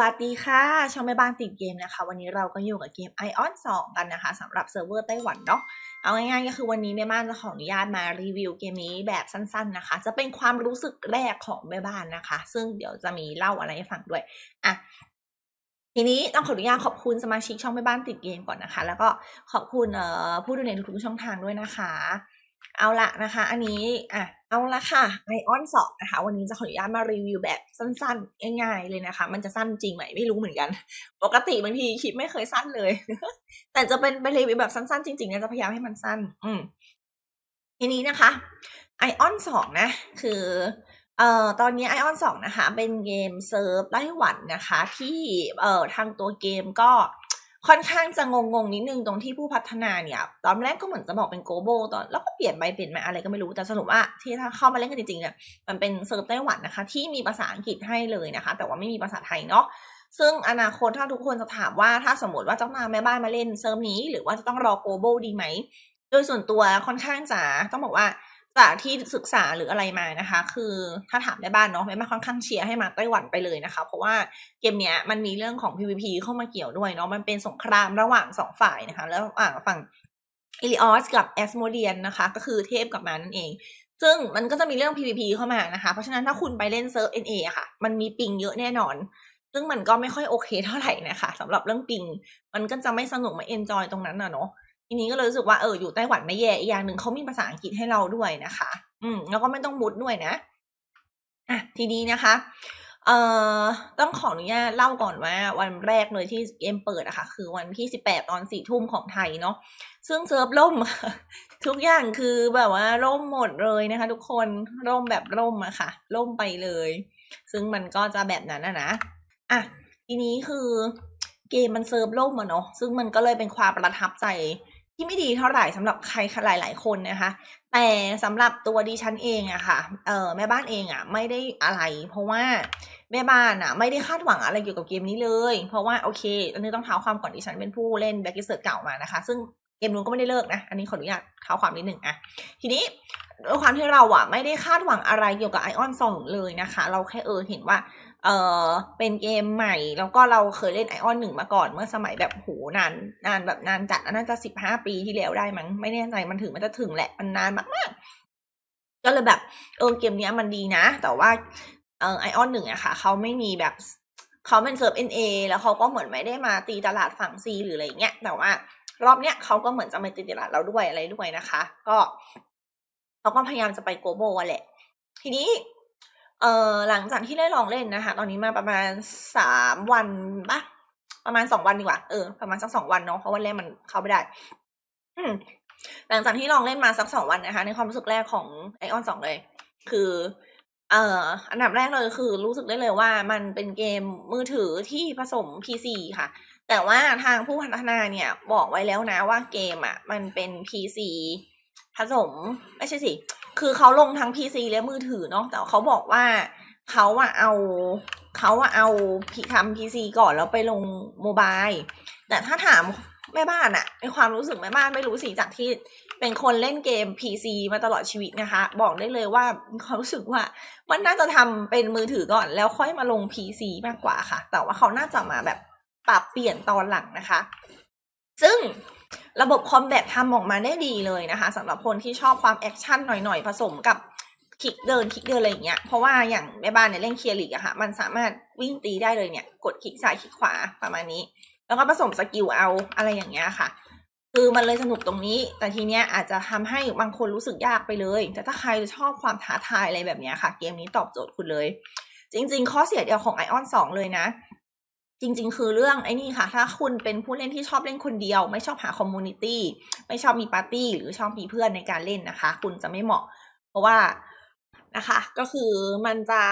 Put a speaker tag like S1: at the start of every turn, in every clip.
S1: วัสดีค่ะ ช่องแม่บ้านติดเกมนะคะ วันนี้เราก็อยู่กับเกม Ion 2 กันนะคะสำหรับเซิร์ฟเวอร์ไต้หวันเนาะเอาง่ายๆก็คือวันนี้แม่บ้านจะขออนุญาตมารีวิวเกมนี้แบบสั้นๆนะคะ จะเป็นความรู้สึกแรกของแม่บ้านนะคะ ซึ่งเดี๋ยวจะมีเล่าอะไรให้ฟังด้วยอะทีนี้ต้องขออนุญาตขอบคุณสมาชิกช่องแม่บ้านติดเกมก่อนนะคะ แล้วก็ขอบคุณเอ่อผู้ดูในทุกช่องทางด้วยนะคะ เอาละนะคะ อันนี้อะเอาละค่ะไอออนสองนะคะ วันนี้จะขออนุญาตมารีวิวแบบสั้นๆ ง่ายๆเลยนะคะ มันจะสั้นจริงไหมไม่รู้เหมือนกัน ปกติบางทีคลิปไม่เคยสั้นเลย แต่จะเป็นเป็นรีวิวแบบสั้นๆ จริงๆนะจะพยายามให้มันสั้น อืมทีนี้นะคะไอออนสองนะ คือเอ่อตอนนี้ไอออนสองนะคะ เป็นเกมเซิร์ฟไต้หวันนะคะ ที่เอ่อทางตัวเกมก็ ค่อนข้างจะงงๆนิดนึงตรงที่ผู้พัฒนาเนี่ย ตอนแรกก็เหมือนจะบอกเป็นโกโบตอนแล้วก็เปลี่ยนไปเปลี่ยนมาอะไรก็ไม่รู้ แต่สรุปว่าที่ถ้าเข้ามาเล่นกันจริงๆเนี่ยมันเป็นเซิร์ฟไต้หวันนะคะ ที่มีภาษาอังกฤษให้เลยนะคะ แต่ว่าไม่มีภาษาไทยเนาะซึ่งอนาคตถ้าทุกคนจะถามว่าถ้าสมมติว่าเจะมาแม่บ้านมาเล่นเซิร์ฟนี้ หรือว่าจะต้องรอโกโบดีไหม โดยส่วนตัวค่อนข้างจะต้องบอกว่า จากที่ศึกษาหรืออะไรมานะคะ คือถ้าถามแม่บ้านเนาะแม่บ้าค่อนข้างเชียร์ให้มาไต้หวันไปเลยนะคะ เพราะว่าเกมเนี้ยมันมีเรื่องของ PVP เข้ามาเกี่ยวด้วยเนาะมันเป็นสงครามระหว่างสองฝ่ายนะคะแล้วอ่าฝั่งอิลิออสกับแอสโมเดียนนะคะ ก็คือเทพกับมานั่นเอง ซึ่งมันก็จะมีเรื่อง PVP เข้ามานะคะ เพราะฉะนั้นถ้าคุณไปเล่นเซิร์ฟ NA อค่ะ มันมีปิงเยอะแน่นอน ซึ่งมันก็ไม่ค่อยโอเคเท่าไหร่นะคะสำหรับเรื่องปิง มันก็จะไม่สนุกไม่เอนจอยตรงนั้นนะเนาะ ทีนี้ก็เลยรู้สึกว่าเอออยู่ไต้หวันไม่แย่อีกอย่างหนึ่งเขามีภาษาอังกฤษให้เราด้วยนะคะ อืม แล้วก็ไม่ต้องมุดด้วยนะอะทีนี้นะคะ เอ่อต้องขออนุญาตเล่าก่อนว่าวันแรกเลยที่เกมเปิดอะค่ะ คือวันที่สิบแปดตอนสี่ทุ่มของไทยเนาะซึ่งเซิร์ฟล่ม ทุกอย่างคือแบบว่าร่มหมดเลยนะคะ ทุกคนร่มแบบร่มอะค่ะร่มไปเลย ซึ่งมันก็จะแบบนั้นนะนะอะทีนี้คือเกมมันเซิร์ฟล่มอะเนาะซึ่งมันก็เลยเป็นความประทับใจ ที่ไม่ดีเท่าไหร่สำหรับใครหลาย ๆ คนนะคะ แต่สำหรับตัวดิฉันเองอะค่ะเออแม่บ้านเองอะไม่ได้อะไร เพราะว่าแม่บ้านอะไม่ได้คาดหวังอะไรเกี่ยวกับเกมนี้เลย เพราะว่าโอเคอันนี้ต้องเท้าความก่อนดิฉันเป็นผู้เล่นแบ็กเซอร์เก่ามานะคะ ซึ่งเกมนู้นก็ไม่ได้เลิกนะ อันนี้ขออนุญาตเท้าความนิดหนึ่งอะทีนี้ด้วยความที่เราอะไม่ได้คาดหวังอะไรเกี่ยวกับไอออนสองเลยนะคะ เราแค่เออเห็นว่า เออเป็นเกมใหม่ แล้วก็เราเคยเล่นไอออนหนึ่งมาก่อน เมื่อสมัยแบบโหนานนานแบบนานจัดน่าจะสิบห้าปีที่แล้วได้มั้งไม่แน่ใจมันถึงมันจะถึงแหละมันนานมากๆก็เลยแบบเออเกมนี้มันดีนะ แต่ว่าเออไอออนหนึ่งอะค่ะเขาไม่มีแบบเขาเป็นเซิร์ฟเอ็นเอแล้วเขาก็เหมือนไม่ได้มาตีตลาดฝั่งซีหรืออะไรเงี้ยแต่ว่ารอบเนี้ยเขาก็เหมือนจะมาตีตลาดเราด้วยอะไรด้วยนะคะ ก็เขาก็พยายามจะไปโกโบแหละ ทีนี้ เอ่อหลังจากที่ได้ลองเล่นนะคะ ตอนนี้มาประมาณสามวันปะประมาณสองวันดีกว่า เออ ประมาณสักสองวันเนาะ เพราะวันแรกมันเข้าไม่ได้ อืม หลังจากที่ลองเล่นมาสักสองวันนะคะ ในความรู้สึกแรกของไอออนสองเลย คือ เอ่อ อันดับแรกเลยคือ รู้สึกได้เลยว่ามันเป็นเกมมือถือที่ผสม PC ค่ะ แต่ว่าทางผู้พัฒนาเนี่ย บอกไว้แล้วนะว่าเกมอะ มันเป็น PC ผสม ไม่ใช่สิ คือเขาลงทั้ง PC และมือถือเนาะแต่เขาบอกว่าเขาอะเอาเขาอะเอาพีทำ PC ก่อนแล้วไปลงโมบายแต่ถ้าถามแม่บ้านอะในความรู้สึกแม่บ้านไม่รู้สิจากที่เป็นคนเล่นเกม PC มาตลอดชีวิตนะคะ บอกได้เลยว่าเขารู้สึกว่ามันน่าจะทำเป็นมือถือก่อนแล้วค่อยมาลง PC มากกว่าค่ะ แต่ว่าเขาน่าจะมาแบบปรับเปลี่ยนตอนหลังนะคะ ซึ่ง ระบบคอมแบททำออกมาได้ดีเลยนะคะสำหรับคนที่ชอบความแอคชั่นหน่อยๆ ผสมกับคลิกเดินคลิกเดินอะไรอย่างเงี้ยเพราะว่าอย่างแม่บ้านเนี่ยเล่นเคียร์ลิกอะค่ะมันสามารถวิ่งตีได้เลยเนี่ย กดคลิกซ้ายคลิกขวาประมาณนี้ แล้วก็ผสมสกิลเอาอะไรอย่างเงี้ยค่ะ คือมันเลยสนุกตรงนี้ แต่ทีเนี้ยอาจจะทำให้บางคนรู้สึกยากไปเลย แต่ถ้าใครชอบความท้าทายอะไรแบบเนี้ยค่ะ เกมนี้ตอบโจทย์คุณเลย จริง ๆ ข้อเสียเดียวของไอออนสองเลยนะ จริง ๆ คือเรื่องไอ้นี่ค่ะ ถ้าคุณเป็นผู้เล่นที่ชอบเล่นคนเดียว ไม่ชอบหาคอมมูนิตี้ไม่ชอบมีปาร์ตี้หรือชอบมีเพื่อนในการเล่นนะคะ คุณจะไม่เหมาะ เพราะว่านะคะ ก็คือมันจะ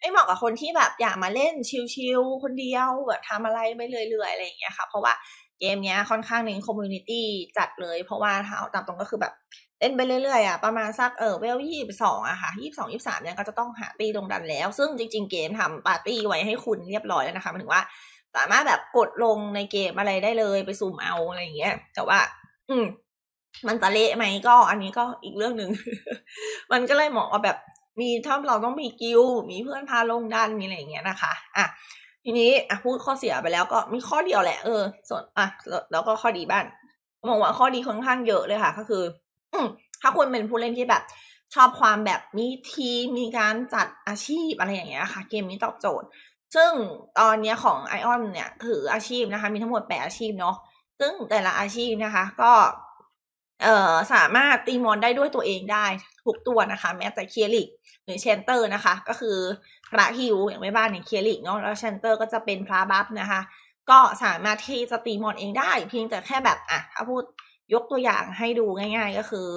S1: ไม่เหมาะกับคนที่แบบอยากมาเล่นชิลๆคนเดียวแบบทำอะไรไปเรื่อยๆอะไรอย่างเงี้ยค่ะ เพราะว่าเกมเนี้ยค่อนข้างเน้นคอมมูนิตี้จัดเลย เพราะว่าถ้าเอาตามตรงก็คือแบบ เล่นไปเรื่อยๆอะประมาณสักเออเวลยี่สิบสองอะค่ะยี่สิบสองยี่สามเนี่ยก็จะต้องหาตีลงดันแล้ว ซึ่งจริง ๆ เกมทำปาร์ตี้ไว้ให้คุณเรียบร้อยแล้วนะคะหมายถึงว่า สามารถแบบกดลงในเกมอะไรได้เลยไปซูมเอาอะไรอย่างเงี้ย แต่ว่า อืม มันจะเละไหมก็ อันนี้ก็อีกเรื่องหนึ่ง มันก็เลยเหมาะกับแบบมีถ้าเราต้องมีกิลมีเพื่อนพาลงดันมีอะไรอย่างเงี้ยนะคะ อะทีนี้อะพูดข้อเสียไปแล้วก็มีข้อเดียวแหละเออ ส่วนอะแล้วก็ข้อดีบ้างมองว่าข้อดีค่อนข้างเยอะเลยค่ะ ก็คือ ถ้าคุณเป็นผู้เล่นที่แบบชอบความแบบมีทีมมีการจัดอาชีพอะไรอย่างเงี้ยค่ะ เกมนี้ตอบโจทย์ ซึ่งตอนนี้ของไอออนเนี่ยคืออาชีพนะคะ มีทั้งหมดแปดอาชีพเนาะซึ่งแต่ละอาชีพนะคะ ก็เอ่อสามารถตีมอนได้ด้วยตัวเองได้ทุกตัวนะคะ แม้แต่เคียริกหรือเชนเตอร์นะคะ ก็คือพระฮิวอย่างแม่บ้านเนี่ยเคียริกเนาะแล้วเชนเตอร์ก็จะเป็นพระบัฟนะคะ ก็สามารถที่จะตีมอนเองได้ เพียงแต่แค่แบบอะถ้าพูด ยกตัวอย่างให้ดูง่าย ๆ ก็คือ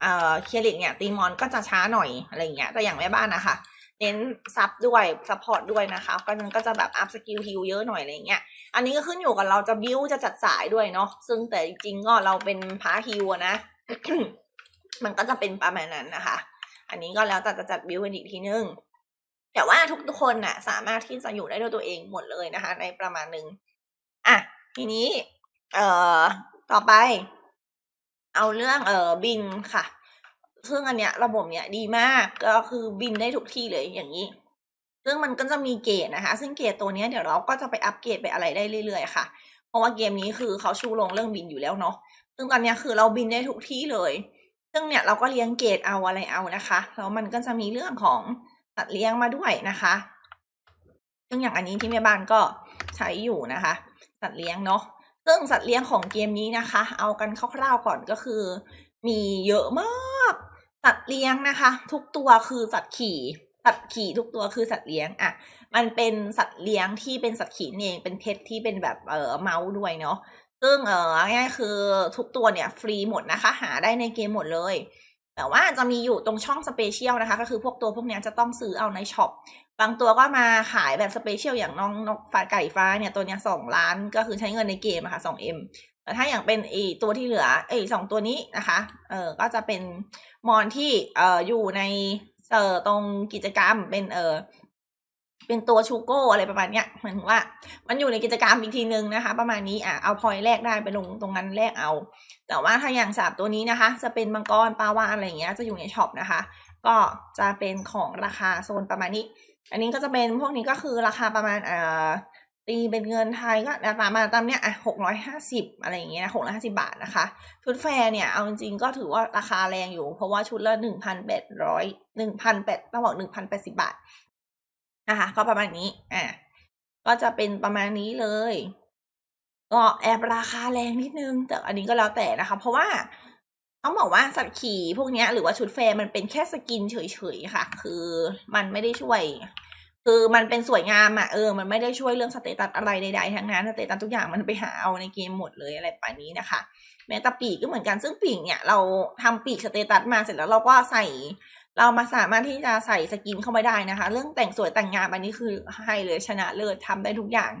S1: เอ่อเคียริกเนี่ยตีมอนก็จะช้าหน่อยอะไรอย่างเงี้ยแต่อย่างแม่บ้านนะคะเน้นซับด้วยซัพพอร์ตด้วยนะคะก็นั้นก็จะแบบอัพสกิลฮิลเยอะหน่อยอะไรอย่างเงี้ยอันนี้ก็ขึ้นอยู่กับเราจะบิวจะจัดสายด้วยเนาะซึ่งแต่จริงๆก็เราเป็นพาฮิวอะนะมันก็จะเป็นประมาณนั้นนะคะ อันนี้ก็แล้วแต่จะจัดบิวกันอีกทีนึงแต่ว่าทุกๆคนน่ะ สามารถที่จะอยู่ได้ด้วยตัวเองหมดเลยนะคะ ในประมาณหนึ่งอะทีนี้ เอ่อ ต่อไป เอาเรื่องเอ่อบินค่ะ ซึ่งอันเนี้ยระบบเนี้ยดีมากก็คือบินได้ทุกที่เลยอย่างนี้ ซึ่งมันก็จะมีเกรดนะคะ ซึ่งเกรดตัวเนี้ยเดี๋ยวเราก็จะไปอัปเกรดไปอะไรได้เรื่อยๆค่ะ เพราะว่าเกมนี้คือเขาชูลงเรื่องบินอยู่แล้วเนาะ ซึ่งตอนเนี้ยคือเราบินได้ทุกที่เลย ซึ่งเนี่ยเราก็เลี้ยงเกรดเอาอะไรเอานะคะ แล้วมันก็จะมีเรื่องของสัตว์เลี้ยงมาด้วยนะคะ ซึ่งอย่างอันนี้ที่แม่บ้านก็ใช้อยู่นะคะ สัตว์เลี้ยงเนาะ ซึ่งสัตว์เลี้ยงของเกมนี้นะคะ เอากันคร่าวๆก่อนก็คือ มีเยอะมาก สัตว์เลี้ยงนะคะ ทุกตัวคือสัตว์ขี่ สัตว์ขี่ทุกตัวคือสัตว์เลี้ยงอะมันเป็นสัตว์เลี้ยงที่เป็นสัตว์ขี่เองเป็นเพชที่เป็นแบบเออเมาส์ด้วยเนาะซึ่งเออง่ายคือทุกตัวเนี่ยฟรีหมดนะคะ หาได้ในเกมหมดเลยแต่ว่าจะมีอยู่ตรงช่องสเปเชียลนะคะ ก็คือพวกตัวพวกเนี้ยจะต้องซื้อเอาในช็อป บางตัวก็มาขายแบบสเปเชียลอย่างน้องนกฟ้าไก่ฟ้าเนี่ยตัวเนี้ยสองล้านก็คือใช้เงินในเกมอะค่ะสองเอ็มแต่ถ้าอย่างเป็นไอตัวที่เหลือไอสองตัวนี้นะคะ เออก็จะเป็นมอนที่เอออยู่ในเออตรงกิจกรรมเป็นเออเป็นตัวชูโก้อะไรประมาณเนี้ยหมือนว่า มันอยู่ในกิจกรรมอีกทีนึงนะคะ ประมาณนี้อะเอาพอยแรกได้ไปลงตรงนั้นแรกเอา แต่ว่าถ้าอย่างสามตัวนี้นะคะ จะเป็นมังกรปลาวาฬอะไรอย่างเงี้ยจะอยู่ในช็อปนะคะ ก็จะเป็นของราคาโซนประมาณนี้ อันนี้ก็จะเป็นพวกนี้ก็คือราคาประมาณอ่อตีเป็นเงินไทยก็ประมาณตามเนี้ยอะหกร้อยห้าสิบอะไรอย่างเงี้ยหกร้อยห้าสิบาทนะคะชุดแฟร์เนี่ยเอาจริงๆก็ถือว่าราคาแรงอยู่ เพราะว่าชุดละหนึ่งพันแปดร้อยหนึ่งพันแปดต้องบอกหนึ่งพันแปดสิบาทนะคะก็ประมาณนี้อะก็จะเป็นประมาณนี้เลยก็แอบราคาแรงนิดนึงแต่อันนี้ก็แล้วแต่นะคะ เพราะว่า ต้องบอกว่าสัตว์ขี่พวกนี้หรือว่าชุดแฟร์มันเป็นแค่สกินเฉยๆค่ะ คือมันไม่ได้ช่วย คือมันเป็นสวยงามอะเออ มันไม่ได้ช่วยเรื่องสเตตัสอะไรใดๆทั้งนั้นสเตตัสทุกอย่างมันไปหาเอาในเกมหมดเลยอะไรแบบนี้นะคะ แม้แต่ปีกก็เหมือนกันซึ่งปีกเนี่ย เราทำปีกสเตตัสมาเสร็จแล้วเราก็ใส่เรามาสามารถที่จะใส่สกินเข้าไปได้นะคะ เรื่องแต่งสวยแต่งงามอันนี้คือให้เลยชนะเลิศทำได้ทุกอย่าง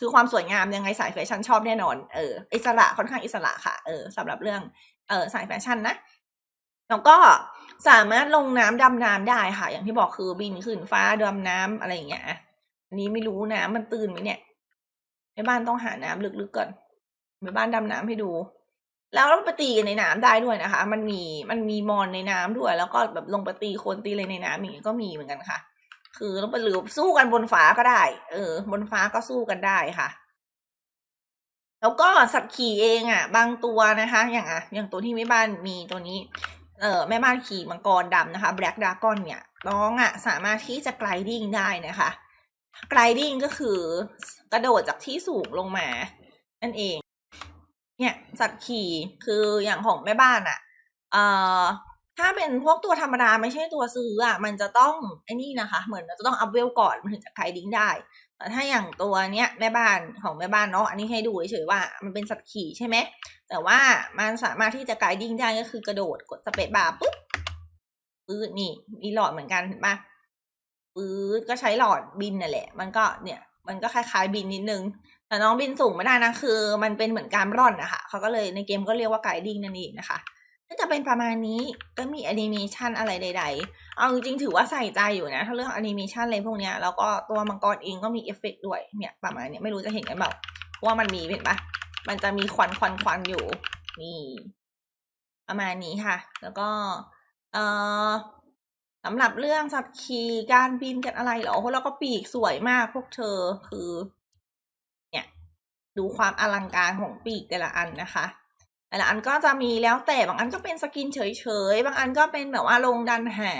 S1: คือความสวยงามยังไงสายแฟชั่นชอบแน่นอนเอออิสระค่อนข้างอิสระค่ะเออสำหรับเรื่อง เออสายแฟชั่นนะ แล้วก็สามารถลงน้ำดำน้ำได้ค่ะ อย่างที่บอกคือบินขึ้นฟ้าดำน้ำอะไรอย่างเงี้ยอันนี้ไม่รู้น้ำมันตื่นไหมเนี่ยแม่บ้านต้องหาน้ำลึกๆก่อนแม่บ้านดำน้ำให้ดู แล้วเราไปตีกันในน้ำได้ด้วยนะคะ มันมีมันมีมอนในน้ำด้วย แล้วก็แบบลงไปตีคนตีอะไรในน้ำอย่างเงี้ยก็มีเหมือนกันค่ะ คือต้องไปหรือสู้กันบนฟ้าก็ได้ เออ บนฟ้าก็สู้กันได้ค่ะ แล้วก็สัตว์ขี่เองอะ บางตัวนะคะ อย่างอะอย่างตัวที่แม่บ้านมีตัวนี้ เออแม่บ้านขี่มังกรดำนะคะ Black Dragon เนี่ยน้องอะ สามารถที่จะ gliding ได้นะคะ gliding ก็คือกระโดดจากที่สูงลงมา นั่นเอง เนี่ยสัตว์ขี่คืออย่างของแม่บ้านอะ เอ่อถ้าเป็นพวกตัวธรรมดาไม่ใช่ตัวซื้ออะ มันจะต้องไอ้นี่นะคะ เหมือนจะต้องอัพเวลก่อนมันถึงจะ gliding ได้ ถ้าอย่างตัวเนี้ยแม่บ้านของแม่บ้านเนาะอันนี้ให้ดูเฉยๆว่ามันเป็นสัตว์ขี่ใช่ไหมแต่ว่ามันสามารถที่จะไกดิ้งได้ก็คือกระโดดกดสเปซบาร์ปุ๊บปื๊ดนี่มีหลอดเหมือนกันเห็นปะปื๊ดก็ใช้หลอดบินนั่นแหละ มันก็เนี่ยมันก็คล้ายๆบินนิดนึง แต่น้องบินสูงไม่ได้นะคือ มันเป็นเหมือนการร่อนนะคะเขาก็เลยในเกมก็เรียกว่าไกดิ้งนั่นเองนะคะ ก็จะเป็นประมาณนี้ก็มีแอนิเมชันอะไรใด ๆ เอาจริงๆถือว่าใส่ใจอยู่นะ ถ้าเรื่องแอนิเมชันอะไรพวกเนี้ยแล้วก็ตัวมังกรเองก็มีเอฟเฟกด้วยเนี่ยประมาณเนี้ยไม่รู้จะเห็นกันแบบว่ามันมีเห็นปะมันจะมีควันควันควันอยู่ นี่ ประมาณนี้ค่ะ แล้วก็ เอ่อสำหรับเรื่องสัตว์ขี่การบินกันอะไรเหรอแล้วก็ปีกสวยมากพวกเธอคือ เนี่ย ดูความอลังการของปีกแต่ละอันนะคะ แต่ละอันก็จะมีแล้วแต่บางอันก็เป็นสกินเฉยๆ บางอันก็เป็นแบบว่าลงดันหา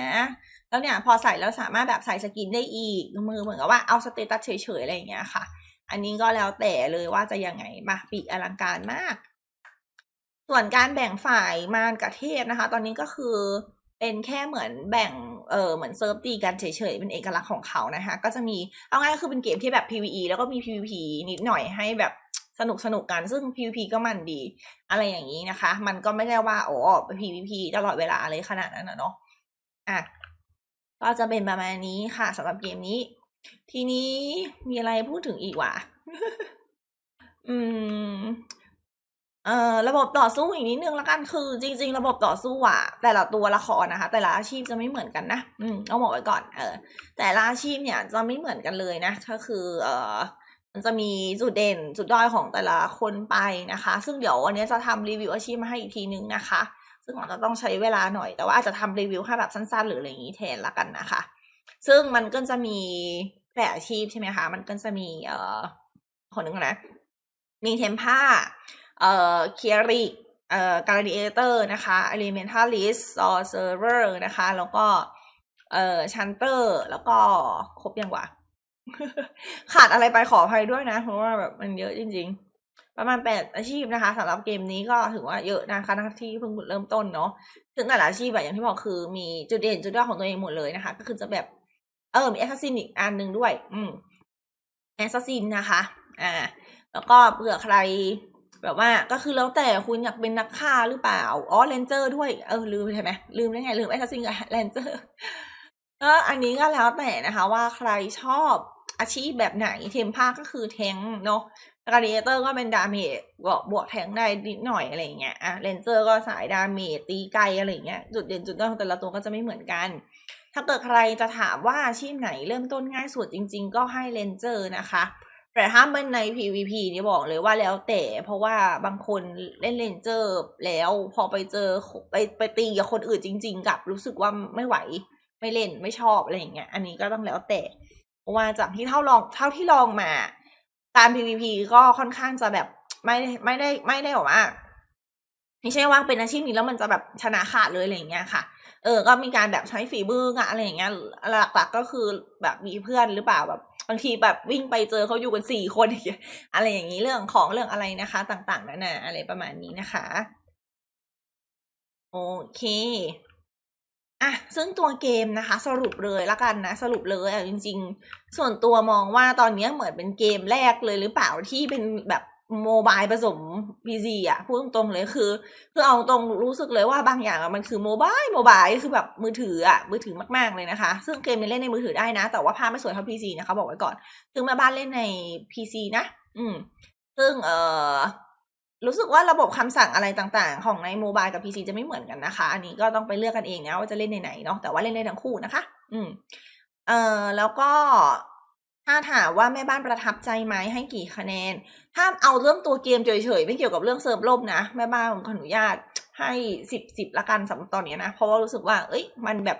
S1: แล้วเนี่ยพอใส่แล้วสามารถแบบใส่สกินได้อีกมือเหมือนกับว่าเอาสเตตัสเฉยๆอะไรอย่างเงี้ยค่ะ อันนี้ก็แล้วแต่เลยว่าจะยังไงมาปีกอลังการมาก ส่วนการแบ่งฝ่ายมารกับเทพนะคะ ตอนนี้ก็คือเป็นแค่เหมือนแบ่ง เออเหมือนเซิร์ฟตีกันเฉยๆ เป็นเอกลักษณ์ของเขานะคะ ก็จะมี เอาง่ายก็คือเป็นเกมที่แบบ PVE แล้วก็มี PVP นิดหน่อยให้แบบ สนุกสนุกกันซึ่ง PVP ก็มันดี อะไรอย่างนี้นะคะ มันก็ไม่ได้ว่าโอ้ PVP ตลอดเวลาอะไรขนาดนั้นนะเนาะอะก็จะเป็นประมาณนี้ค่ะสำหรับเกมนี้ ทีนี้มีอะไรพูดถึงอีกวะอืมเอ่อระบบต่อสู้อีกนิดนึงละกันคือ จริง ๆ ระบบต่อสู้อะแต่ละตัวละครนะคะ แต่ละอาชีพจะไม่เหมือนกันนะ อืมเอาบอกไว้ก่อน เออ แต่ละอาชีพเนี่ยจะไม่เหมือนกันเลยนะก็คือ เอ่อ มันจะมีจุดเด่นจุดด้อยของแต่ละคนไปนะคะ ซึ่งเดี๋ยววันนี้จะทำรีวิวอาชีพมาให้อีกทีนึงนะคะ ซึ่งอาจจะต้องใช้เวลาหน่อยแต่ว่าอาจจะทำรีวิวแค่แบบสั้นๆ หรืออะไรอย่างนี้แทนละกันนะคะ ซึ่งมันก็จะมีแต่อาชีพใช่ไหมคะ มันก็จะมีเอ่อคนหนึ่งก่อนะ มีเทมพาเอ่อเคียริกเอ่อการดิเอเตอร์นะคะ elementalist sorcerer นะคะ แล้วก็เอ่อชันเตอร์ แล้วก็ครบยังวะ ขาดอะไรไปขออภัยด้วยนะ เพราะว่าแบบมันเยอะจริง ๆ ประมาณแปดอาชีพนะคะสำหรับเกมนี้ก็ถือว่าเยอะนะคะทั้งที่เพิ่งเริ่มต้นเนาะซึ่งแต่ละอาชีพแบบอย่างที่บอกคือมีจุดเด่นจุดด้อยของตัวเองหมดเลยนะคะ ก็คือจะแบบเออมีแอสซัสซินอีกอันหนึ่งด้วย อืมแอสซัสซินนะคะอ่าแล้วก็เผื่อใครแบบว่าก็คือแล้วแต่คุณอยากเป็นนักฆ่าหรือเปล่า อ๋อเลนเจอร์ด้วย เออลืมใช่ไหมลืมได้ไง ลืมแอสซัสซินกับเลนเจอร์ก็อันนี้ก็แล้วแต่นะคะ ว่าใครชอบ อาชีพแบบไหนเทมภาก็คือแทงเนาะกาเดเตอร์ก็เป็นดาเมจบวกบวกแทงได้นิดหน่อยอะไรเงี้ยอะเลนเจอร์ก็สายดาเมจตีไกลอะไรเงี้ยจุดเด่นจุดด้อยของแต่ละตัวก็จะไม่เหมือนกัน ถ้าเกิดใครจะถามว่าอาชีพไหนเริ่มต้นง่ายสุดจริง ๆ ก็ให้เลนเจอร์นะคะแต่ถ้าเป็นใน PVP นี่บอกเลยว่าแล้วแต่ เพราะว่าบางคนเล่นเลนเจอร์แล้วพอไปเจอไปไปตีกับคนอื่นจริง ๆ กับรู้สึกว่าไม่ไหวไม่เล่นไม่ชอบอะไรอย่างเงี้ย อันนี้ก็ต้องแล้วแต่ ว่าจากที่เท่าลองเท่าที่ลองมาการ PVP ก็ค่อนข้างจะแบบไม่ไม่ได้ไม่ได้บอกว่าไม่ใช่ว่าเป็นอาชีพนี้แล้วมันจะแบบชนะขาดเลยอะไรอย่างเงี้ยค่ะ เออ ก็มีการแบบใช้ฝีมืออะอะไรอย่างเงี้ย หลักๆก็คือแบบมีเพื่อนหรือเปล่าแบบบางทีแบบวิ่งไปเจอเขาอยู่กันสี่คนอะไรอย่างนี้เรื่องของเรื่องอะไรนะคะ ต่างๆนานาอะไรประมาณนี้นะคะ โอเค อะซึ่งตัวเกมนะคะ สรุปเลยละกันนะ สรุปเลยอะจริง ๆ ส่วนตัวมองว่าตอนนี้เหมือนเป็นเกมแรกเลยหรือเปล่าที่เป็นแบบโมบายผสม PC อะพูดตรงๆเลยคือคือเอาตรงรู้สึกเลยว่าบางอย่างอะมันคือโมบายโมบายคือแบบมือถืออะมือถือมากๆเลยนะคะ ซึ่งเกมมันเล่นในมือถือได้นะ แต่ว่าภาพไม่สวยเท่า PC นะคะบอกไว้ก่อน ซึ่งแม่บ้านเล่นใน PC นะ อืม ซึ่งเอ่อ รู้สึกว่าระบบคำสั่งอะไรต่างๆ ของในโมบายกับ PC จะไม่เหมือนกันนะคะ อันนี้ก็ต้องไปเลือกกันเองนะว่าจะเล่นในไหนเนาะแต่ว่าเล่นได้ทั้งคู่นะคะ อืมเอ่อแล้วก็ถ้าถามว่าแม่บ้านประทับใจไหมให้กี่คะแนน ถ้าเอาเรื่องตัวเกมเฉยๆ ไม่เกี่ยวกับเรื่องเซิร์ฟล่มนะแม่บ้านผมขออนุญาตให้สิบสิบละกันสำหรับตอนนี้นะเพราะว่ารู้สึกว่า เอ้ย มันแบบ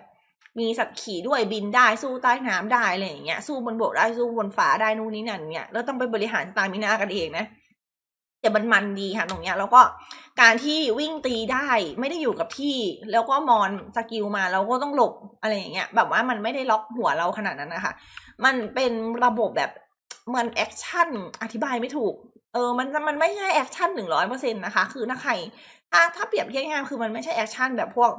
S1: มีสัตว์ขี่ด้วยบินได้สู้ใต้น้ำได้อะไรอย่างเงี้ยสู้บนบกได้สู้บนฟ้าได้นู่นนี่นั่นเนี่ยแล้วต้องไปบริหารตามินากันเองนะ แต่มันมันดีค่ะตรงเนี้ยแล้วก็การที่วิ่งตีได้ไม่ได้อยู่กับที่ แล้วก็มอนสกิลมาเราก็ต้องหลบอะไรอย่างเงี้ย แบบว่ามันไม่ได้ล็อกหัวเราขนาดนั้นนะคะ มันเป็นระบบแบบมันแอคชั่นอธิบายไม่ถูก เออมันมันไม่ใช่แอคชั่นหนึ่งร้อยเปอร์เซ็นต์นะคะ คือถ้าใครถ้าถ้าเปรียบเทียบง่ายๆคือมันไม่ใช่แอคชั่นแบบพวก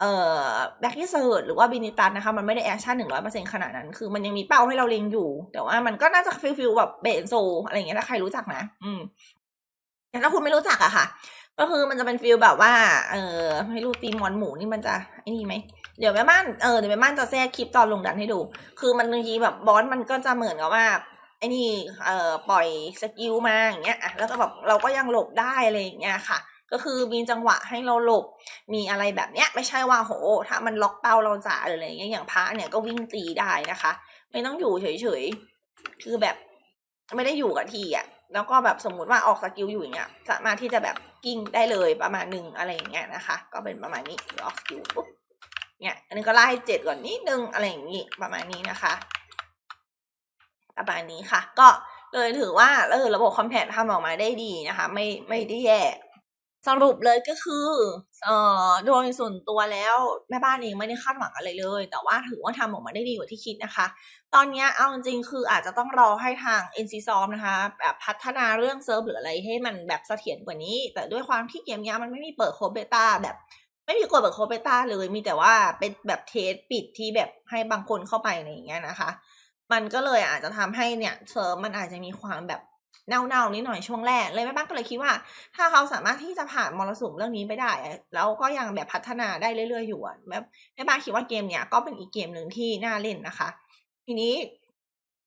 S1: เอ่อแบ็กที่เซิร์หรือว่าบินิตันนะคะ มันไม่ได้แอคชั่นหนึ่งร้อยเปอร์เซ็นขนาดนั้น คือมันยังมีเป้าให้เราเล็งอยู่ แต่ว่ามันก็น่าจะฟิลฟิลแบบเบนโซ อะไรอย่างเงี้ยถ้าใครรู้จักนะ อืมแต่ถ้าคุณไม่รู้จักอะค่ะ ก็คือมันจะเป็นฟิลแบบว่า เออไม่รู้ตีมอนหมูนี่มันจะไอ้นี่ไหมเดี๋ยวแม่บ้านเออเดี๋ยวแม่บ้านจะแทรกคลิปตอนลงดันให้ดู คือมันบางทีแบบบอสมันก็จะเหมือนกับว่าไอ้นี่เอ่อปล่อยสกิลมาอย่างเงี้ยแล้วก็แบบเราก็ยังหลบได้อะไรอย่างเงี้ยค่ะ ก็คือมีจังหวะให้เราหลบ มีอะไรแบบเนี้ย ไม่ใช่ว่าโห ถ้ามันล็อกเป้าเราจ่าหรืออะไรอย่างเงี้ยอย่างพระเนี่ยก็วิ่งตีได้นะคะ ไม่ต้องอยู่เฉยๆ คือแบบไม่ได้อยู่กับที่อะ แล้วก็แบบสมมุติว่าออกสกิลอยู่อย่างเงี้ย สามารถที่จะแบบกิ้งได้เลยประมาณหนึ่งอะไรอย่างเงี้ยนะคะ ก็เป็นประมาณนี้ออกสกิลปุ๊บเนี่ยอันนี้ก็ไล่ให้เจ็ดก่อนนิดนึงอะไรอย่างนี้ประมาณนี้นะคะ ประมาณนี้ค่ะ ก็เลยถือว่าเออระบบคอมแพตทำออกมาได้ดีนะคะ ไม่ไม่ได้แย่ สรุปเลยก็คือเอ่อโดยส่วนตัวแล้วแม่บ้านเองไม่ได้คาดหวังอะไรเลย แต่ว่าถือว่าทำออกมาได้ดีกว่าที่คิดนะคะ ตอนนี้เอาจริงๆคืออาจจะต้องรอให้ทาง NC s o f t นะคะแบบพัฒนาเรื่องเซิร์ฟหรืออะไรให้มันแบบเสถียรกว่านี้ แต่ด้วยความที่เกมนี้มันไม่มีเปิดโคเบต้าแบบไม่มีกดเปิดโคเบต้าเลยมีแต่ว่าเป็นแบบเทสปิดที่แบบให้บางคนเข้าไปอะไรอย่างเงี้ยนะคะ มันก็เลยอาจจะทำให้เนี่ยเซิร์ฟมันอาจจะมีความแบบ เน่าๆนิดหน่อยช่วงแรกเลยแม่บ้านก็เลยคิดว่า ถ้าเขาสามารถที่จะผ่านมรสุมเรื่องนี้ไปได้ แล้วก็ยังแบบพัฒนาได้เรื่อยๆอยู่แบบแม่บ้านคิดว่าเกมเนี้ยก็เป็นอีกเกมหนึ่งที่น่าเล่นนะคะ ทีนี้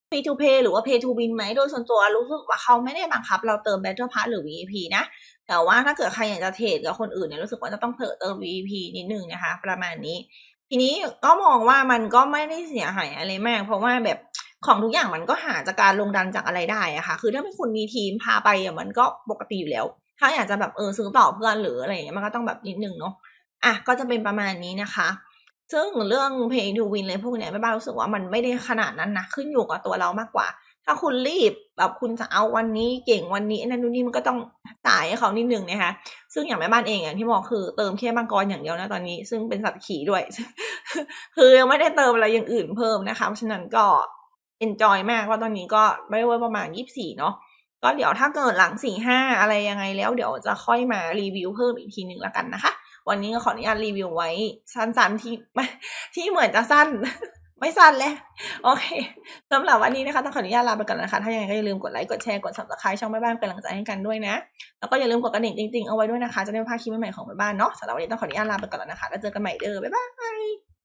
S1: Free to Pay หรือว่า Pay to Win ไหมโดยส่วนตัวรู้สึกว่าเขาไม่ได้บังคับ เราเติม Battle Pass หรือ VIP นะ แต่ว่าถ้าเกิดใครอยากจะเทรดกับคนอื่นเนี่ยรู้สึกว่าจะต้องเพิ่มเติม VIP นิดนึงนะคะ ประมาณนี้ ทีนี้ก็มองว่ามันก็ไม่ได้เสียหายอะไรมาก เพราะว่าแบบ ของทุกอย่างมันก็หาจากการลงดันจากอะไรได้อะค่ะ คือถ้าเป็นคุณมีทีมพาไปอะมันก็ปกติอยู่แล้ว ถ้าอยากจะแบบเออซื้อต่อเพื่อนหรืออะไรอย่างเงี้ยมันก็ต้องแบบนิดนึงเนาะ อะก็จะเป็นประมาณนี้นะคะ ซึ่งเรื่อง pay to win เลยพวกเนี้ยแม่บ้านรู้สึกว่ามันไม่ได้ขนาดนั้นนะ ขึ้นอยู่กับตัวเรามากกว่า ถ้าคุณรีบแบบคุณจะเอาวันนี้เก่งวันนี้นั่นนู่นนี่มันก็ต้องจ่ายให้เขานิดนึงนะคะ ซึ่งอย่างแม่บ้านเองอย่างที่บอกคือเติมแค่มังกรอย่างเดียวนะตอนนี้ ซึ่งเป็นสัตว์ขี่ด้วย คือยังไม่ได้เติมอะไรอย่างอื่นเพิ่มนะคะ เพราะฉะนั้นก็ enjoy มากว่าตอนนี้ก็ไม่ว่าประมาณยี่สิบสี่เนาะก็เดี๋ยวถ้าเกิดหลังสี่ห้าอะไรยังไงแล้วเดี๋ยวจะค่อยมารีวิวเพิ่มอีกทีหนึ่งแล้วกันนะคะ วันนี้ก็ขออนุญาตรีวิวไว้สั้นๆที่ที่เหมือนจะสั้น ไม่สั้นเลยโอเคสำหรับวันนี้นะคะต้องขออนุญาตลาไปก่อนนะคะ ถ้ายังไงก็อย่าลืมกดไลค์กดแชร์กด subscribe ช่องแม่บ้านเป็นกำลังใจให้กันด้วยนะ แล้วก็อย่าลืมกดกระดิ่งจริงๆเอาไว้ด้วยนะคะ จะได้ไม่พลาดคลิปใหม่ๆของแม่บ้านเนาะสำหรับวันนี้ต้องขออนุญาตลาไปก่อนแล้วนะคะแล้วเจอกันใหม่เด้อบ๊ายบาย